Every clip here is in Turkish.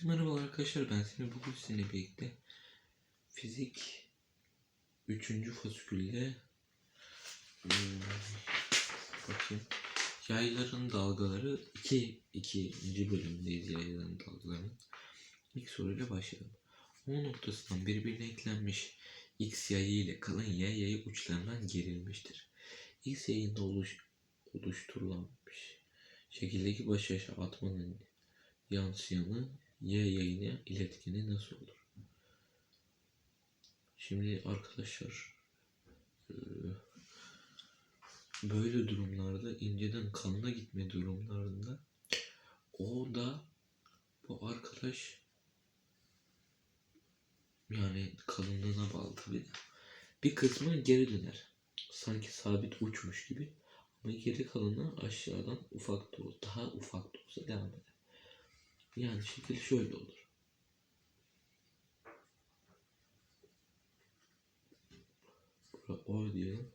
Herkese merhaba arkadaşlar ben Semih bugün sizinle birlikte fizik 3. fasikülde hmm, bakayım yayların dalgaları 2 2. bölümdeyiz yayların dalgalarının ilk soruyla başlayalım. O noktasından birbirine eklenmiş x yayı ile kalın y yayı uçlarından gerilmiştir. X yayında oluş, oluşturulanmış şekildeki baş aşağı atmanın yansıyanı y yayına iletkeni nasıl olur? Şimdi arkadaşlar eee, böyle durumlarda inceden kalına gitme durumlarında o da bu arkadaş yani kalınlığına bağlı tabii de bir kısmı geri döner. Sanki sabit uçmuş gibi ama geri kalanı aşağıdan ufak da daha ufak da olsa devam eder. Yani şekil şöyle olur. Bura O diyelim.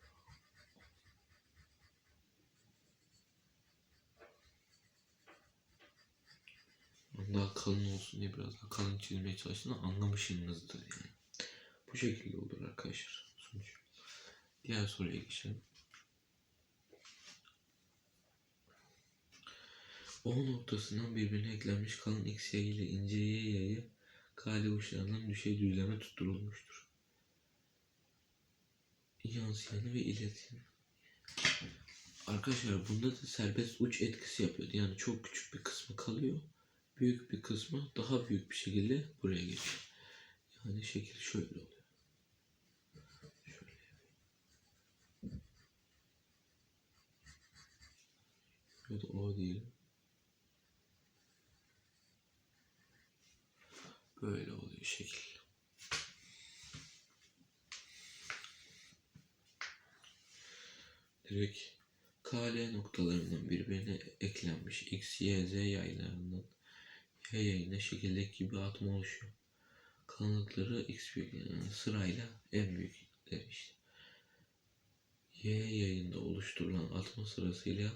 Daha kalın olsun diye biraz daha kalın çizmeye çalıştığını anlamışsınızdır yani. Bu şekilde olur arkadaşlar sonuç. Diğer soruya geçelim. O noktasından birbirine eklenmiş kalın x yayı ile ince y yayı kale uçlarından düşey düzleme tutturulmuştur. Yansıyanı ve iletini. Arkadaşlar bunda da serbest uç etkisi yapıyordu. Yani çok küçük bir kısmı kalıyor. Büyük bir kısmı daha büyük bir şekilde buraya geçiyor. Yani şekil şöyle oluyor. Şöyle. Ya o diyelim. Böyle oluyor şekil. Direkt KL noktalarından birbirine eklenmiş X, Y, Z yaylarından Y yayına şekildeki gibi atma oluşuyor. Kalınlıkları X büyük yani sırayla en büyükleri işte. Y yayında oluşturulan atma sırasıyla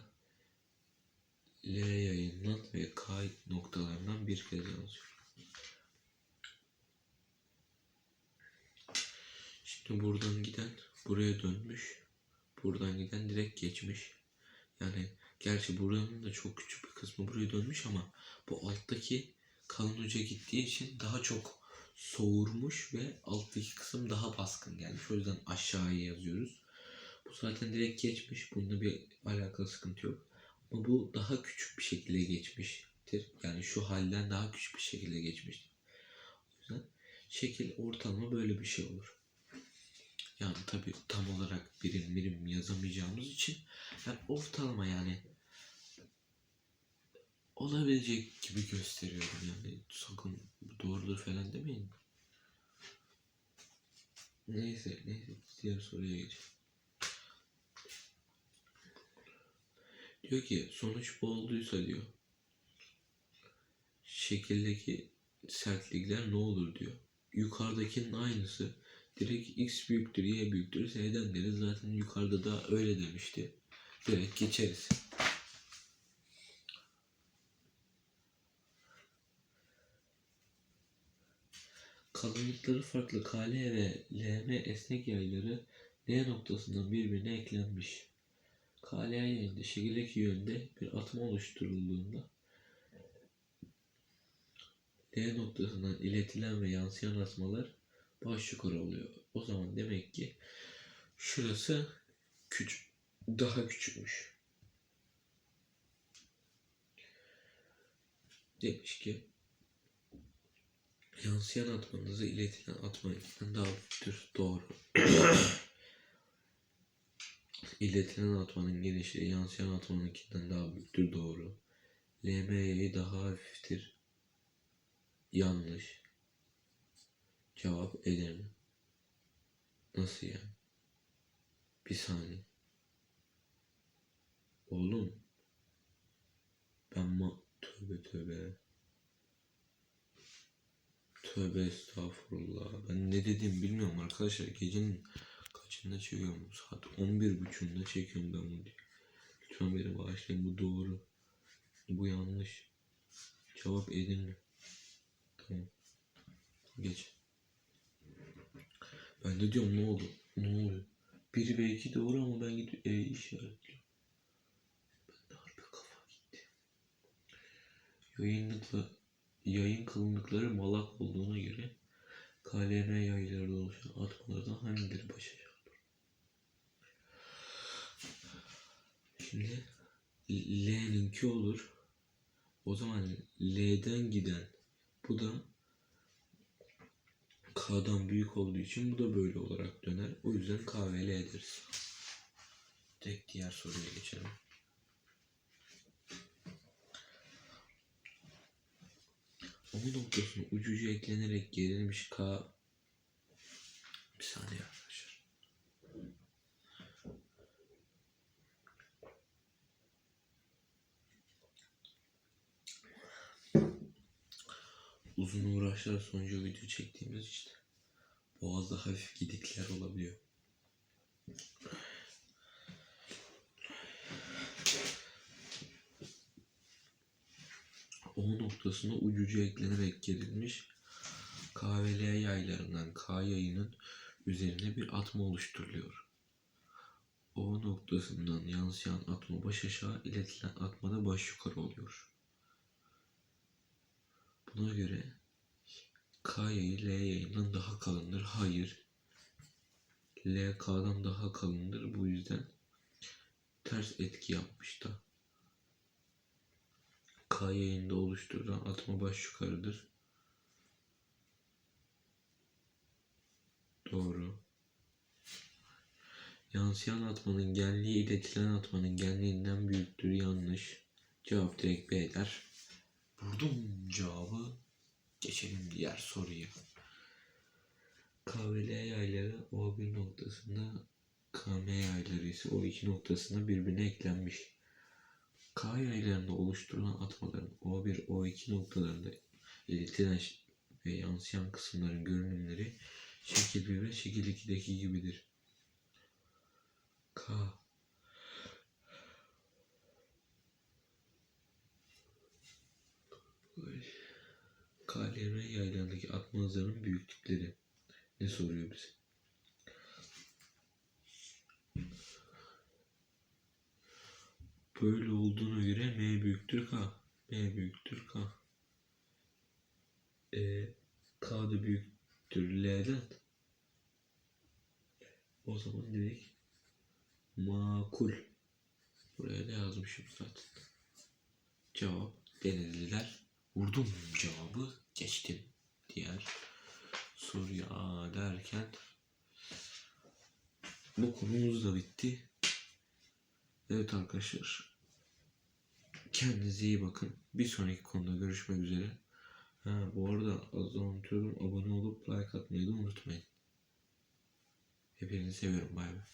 L yayından ve K noktalarından bir kez yansıyor. Şimdi buradan giden buraya dönmüş. Buradan giden direkt geçmiş. Yani gerçi buranın da çok küçük bir kısmı buraya dönmüş ama bu alttaki kalın uca gittiği için daha çok soğurmuş ve alttaki kısım daha baskın gelmiş. O yüzden aşağıya yazıyoruz. Bu zaten direkt geçmiş. Bunda bir alakalı sıkıntı yok. Ama bu daha küçük bir şekilde geçmiştir. Yani şu halden daha küçük bir şekilde geçmiştir. O yüzden şekil ortalama böyle bir şey olur. Yani tabi tam olarak birim birim yazamayacağımız için yani ortalama yani olabilecek gibi gösteriyorum yani sakın doğrudur falan demeyin. Neyse neyse diğer soruya geçelim. Diyor ki sonuç bu olduysa diyor şekildeki sertlikler ne olur diyor. Yukarıdakinin aynısı direkt x büyüktür y büyüktür z'den deriz zaten yukarıda da öyle demişti. Direkt geçeriz. Kalınlıkları farklı KL ve LM esnek yayları L noktasından birbirine eklenmiş. KL yayında şekildeki yönde bir atma oluşturulduğunda L noktasından iletilen ve yansıyan atmalar baş yukarı oluyor. O zaman demek ki şurası küçük, daha küçükmüş. Demiş ki yansıyan atmanızı iletilen atmanızdan daha büyüktür. Doğru. iletilen atmanın genişliği yansıyan atmanınkinden daha büyüktür. Doğru. LMY'yi daha hafiftir. Yanlış. Cevap Edirne. Nasıl yani? Bir saniye. Oğlum. Ben ma... Tövbe tövbe. Tövbe estağfurullah. Ben ne dediğimi bilmiyorum arkadaşlar. Gecenin kaçında çekiyorum? Saat 11.30'da çekiyorum ben bunu. Lütfen beni bağışlayın. Bu doğru. Bu yanlış. Cevap Edirne. Tamam. Geç. Ben de diyorum ne oldu? Ne oluyor? Biri ve iki doğru ama ben gidip E işaretliyorum. Ben de harbi kafa gitti. Yayınlıkla, yayın kalınlıkları malak olduğuna göre KLM yayları oluşan atmalardan hangileri başarılı? Şimdi L'ninki olur. O zaman L'den giden bu da K'dan büyük olduğu için bu da böyle olarak döner. O yüzden K ve L ederiz. Tek diğer soruya geçelim. O noktasına ucucu eklenerek gerilmiş K bir saniye arkadaşlar. Uzun uğraşlar sonucu video çektiğimiz işte boğazda hafif gidikler olabiliyor. O noktasına ucucu eklenerek gerilmiş K ve L yaylarından K yayının üzerine bir atma oluşturuluyor. O noktasından yansıyan atma baş aşağı, iletilen atma da baş yukarı oluyor. Buna göre K yayı L yayından daha kalındır. Hayır. L K'dan daha kalındır. Bu yüzden ters etki yapmış da. K yayında oluşturulan atma baş yukarıdır. Doğru. Yansıyan atmanın genliği iletilen atmanın genliğinden büyüktür. Yanlış. Cevap direkt B der. Vurdum cevabı. Geçelim diğer soruya. K ve L yayları O1 noktasında KM yayları ise O2 noktasında birbirine eklenmiş. K yaylarında oluşturulan atmaların O1, O2 noktalarında iletilen ve yansıyan kısımların görünümleri şekil 1 ve şekil 2'deki gibidir. K KLM yaylarındaki atma hızlarının büyüklükleri ne soruyor bize? Böyle olduğuna göre M büyüktür K. M büyüktür K. E, K da büyüktür L'den. O zaman direkt makul. Buraya da yazmışım zaten. Cevap Denizliler. Vurdum cevabı geçtim. Diğer soruya aa derken bu konumuz da bitti. Evet arkadaşlar. Kendinize iyi bakın. Bir sonraki konuda görüşmek üzere. Ha, bu arada az daha unutuyorum. Abone olup like atmayı da unutmayın. Hepinizi seviyorum. Bay bay.